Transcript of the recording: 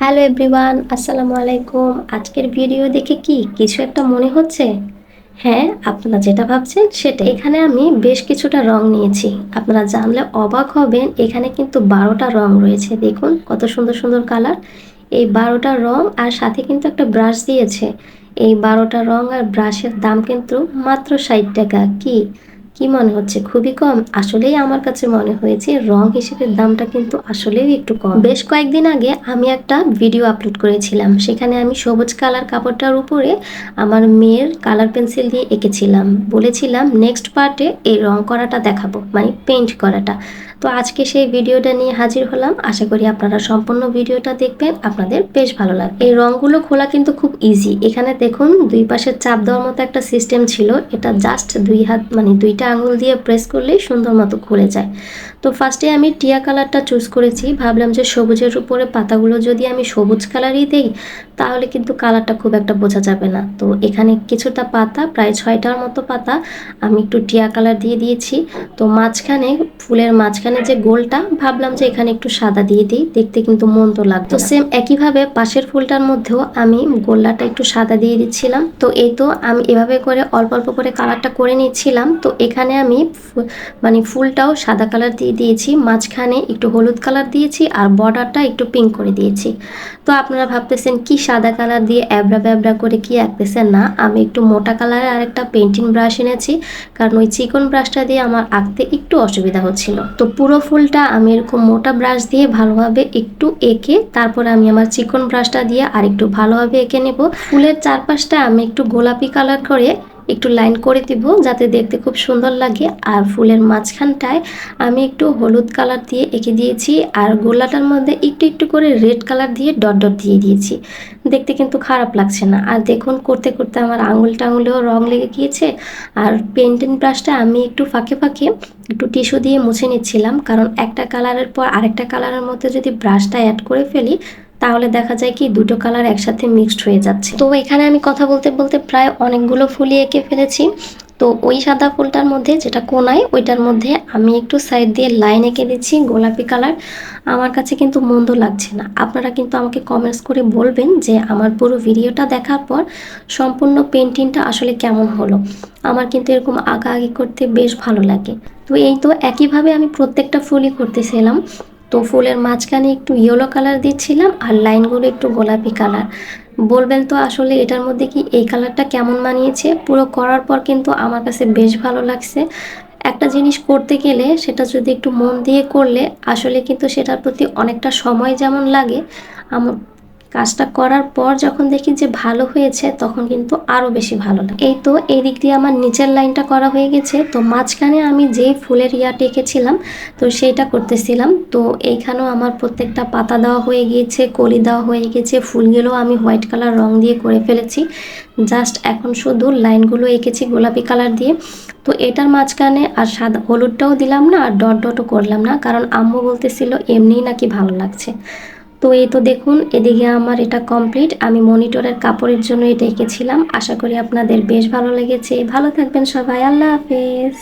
Hello everyone, আসসালামু আলাইকুম। আজকের ভিডিও দেখে কি কিছু একটা মনে হচ্ছে? হ্যাঁ আপনারা যেটা ভাবছেন সেটা এখানে আমি বেশ কিছুটা রং নিয়েছি। আপনারা জানলে অবাক হবেন, এখানে কিন্তু বারোটা রং রয়েছে। দেখুন, কত সুন্দর সুন্দর কালার। এই বারোটা রং আর সাথে কিন্তু একটা ব্রাশ দিয়েছে। এই বারোটা রং আর ব্রাশের দাম কিন্তু মাত্র ষাট টাকা। কি? কি মনে হচ্ছে? খুবই কম। আসলেই আমার কাছে মনে হয়েছে রং হিসেবে দামটা কিন্তু আসলেই একটু কম। বেশ কয়েকদিন আগে আমি একটা ভিডিও আপলোড করেছিলাম। সেখানে আমি সবুজ কালার কাপড়টার উপরে আমার মেয়ের কালার পেন্সিল দিয়ে এঁকেছিলাম। বলেছিলাম, নেক্সট পার্টে এই রং করাটা দেখাবো। মানে পেন্ট করাটা। তো আজকে সেই ভিডিওটা নিয়ে হাজির হলাম। আশা করি আপনারা সম্পূর্ণ ভিডিওটা দেখবেন, আপনাদের বেশ ভালো লাগবে। এই রংগুলো খোলা কিন্তু খুব ইজি এখানে দেখুন, দুই পাশে চাপ দেওয়ার মতো একটা সিস্টেম ছিল। এটা জাস্ট দুই হাত মানে দুইটা আঙুল দিয়ে প্রেস করলেই সুন্দর মতো খুলে যায়। তো ফার্স্টে আমি টিয়া কালারটা চুজ করেছি। ভাবলাম যে সবুজের উপরে পাতাগুলো যদি আমি সবুজ কালারই দেই, তাহলে কিন্তু কালারটা খুব একটা বোঝা যাবে না। তো এখানে কিছুটা পাতা, প্রায় ছয়টার মতো পাতা আমি একটু টিয়া কালার দিয়ে দিয়েছি। তো মাঝখানে, ফুলের মাঝখানে যে গোলটা, ভাবলাম যে এখানে একটু সাদা দিয়ে দিই, দেখতে কিন্তু লাগতো তো সেম একইভাবে পাশের ফুলটার মধ্যেও আমি গোল্লাটা একটু সাদা দিয়ে দিচ্ছিলাম। তো এই তো আমি এভাবে করে অল্প অল্প করে কালারটা করে নিচ্ছিলাম। তো এখানে আমি মানে ফুলটাও সাদা কালার দিয়ে দিয়েছি, মাঝখানে একটু হলুদ কালার দিয়েছি আর বর্ডারটা একটু পিঙ্ক করে দিয়েছি। তো আপনারা ভাবতেছেন কি সাদা কালার দিয়ে অ্যাবরা ব্যাবরা করে কি আঁকতেছেন? না, আমি একটু মোটা কালারের আরেকটা পেন্টিং ব্রাশ এনেছি, কারণ ওই চিকন ব্রাশটা দিয়ে আমার আঁকতে একটু অসুবিধা হচ্ছিল। তো পুরো ফুলটা আমি এরকম মোটা ব্রাশ দিয়ে ভালোভাবে একটু এঁকে তারপরে আমি আমার চিকন ব্রাশটা দিয়ে আর একটু ভালোভাবে এঁকে নেব। ফুলের চারপাশটা আমি একটু গোলাপি কালার করে একটু লাইন করে দিব যাতে দেখতে খুব সুন্দর লাগে। আর ফুলের মাঝখানটায় আমি একটু হলুদ কালার দিয়ে এঁকে দিয়েছি আর গোলাটার মধ্যে একটু একটু করে রেড কালার দিয়ে ডট ডট দিয়ে দিয়েছি। দেখতে কিন্তু খারাপ লাগছে না। আর দেখুন, করতে করতে আমার আঙুল টাঙুলেও রং লেগে গিয়েছে। আর পেন্টিং ব্রাশটা আমি একটু ফাঁকে ফাঁকে একটু টিস্যু দিয়ে মুছে নিচ্ছিলাম। কারণ একটা কালারের পর আরেকটা কালারের মধ্যে যদি ব্রাশটা অ্যাড করে ফেলি তাহলে দেখা যায় কি দুটো কালার একসাথে মিক্সড হয়ে যাচ্ছে। তো এখানে আমি কথা বলতে বলতে প্রায় অনেকগুলো ফুলই এঁকে ফেলেছি। তো ওই সাদা ফুলটার মধ্যে যেটা কোনায়, ওইটার মধ্যে আমি একটু সাইড দিয়ে লাইন এঁকে দিচ্ছি গোলাপি কালার। আমার কাছে কিন্তু মন্দ লাগছে না। আপনারা কিন্তু আমাকে কমেন্টস করে বলবেন যে আমার পুরো ভিডিওটা দেখার পর সম্পূর্ণ পেন্টিংটা আসলে কেমন হলো। আমার কিন্তু এরকম আঁকাআঁকি করতে বেশ ভালো লাগে। তো এই তো একইভাবে আমি প্রত্যেকটা ফুলই করতেছিলাম। তো ফুলের মাঝখানে একটু ইয়েলো কালার দিচ্ছিলাম আর লাইনগুলো একটু গোলাপি কালার বলবেন তো আসলে এটার মধ্যে কি এই কালারটা কেমন মানিয়েছে? পুরো করার পর কিন্তু আমার কাছে বেশ ভালো লাগছে। একটা জিনিস করতে গেলে সেটা যদি একটু মন দিয়ে করলে আসলে কিন্তু সেটার প্রতি অনেকটা সময় যেমন লাগে আমার কাজটা করার পর যখন দেখি যে ভালো হয়েছে, তখন কিন্তু আরও বেশি ভালো লাগে। এই তো এই দিক দিয়ে আমার নিচের লাইনটা করা হয়ে গেছে। তো মাঝখানে আমি যেই ফুলের ইয়াটা এঁকেছিলাম, তো সেইটা করতেছিলাম। তো এইখানেও আমার প্রত্যেকটা পাতা দেওয়া হয়ে গিয়েছে, কলি দেওয়া হয়ে গেছে ফুলগুলো আমি হোয়াইট কালার রং দিয়ে করে ফেলেছি। জাস্ট এখন শুধু লাইনগুলো এঁকেছি গোলাপি কালার দিয়ে। তো এটার মাঝখানে আর সাদা, হলুদটাও দিলাম না, আর ডট ডটও করলাম না, কারণ আম্মু বলতেছিল এমনিই নাকি ভালো লাগছে। তো এই তো দেখুন, এদিকে আমার এটা কমপ্লিট আমি মনিটরের কাপড়ের জন্য এটা এঁকেছিলাম আশা করি আপনাদের বেশ ভালো লেগেছে। ভালো থাকবেন সবাই। আল্লাহ হাফেজ।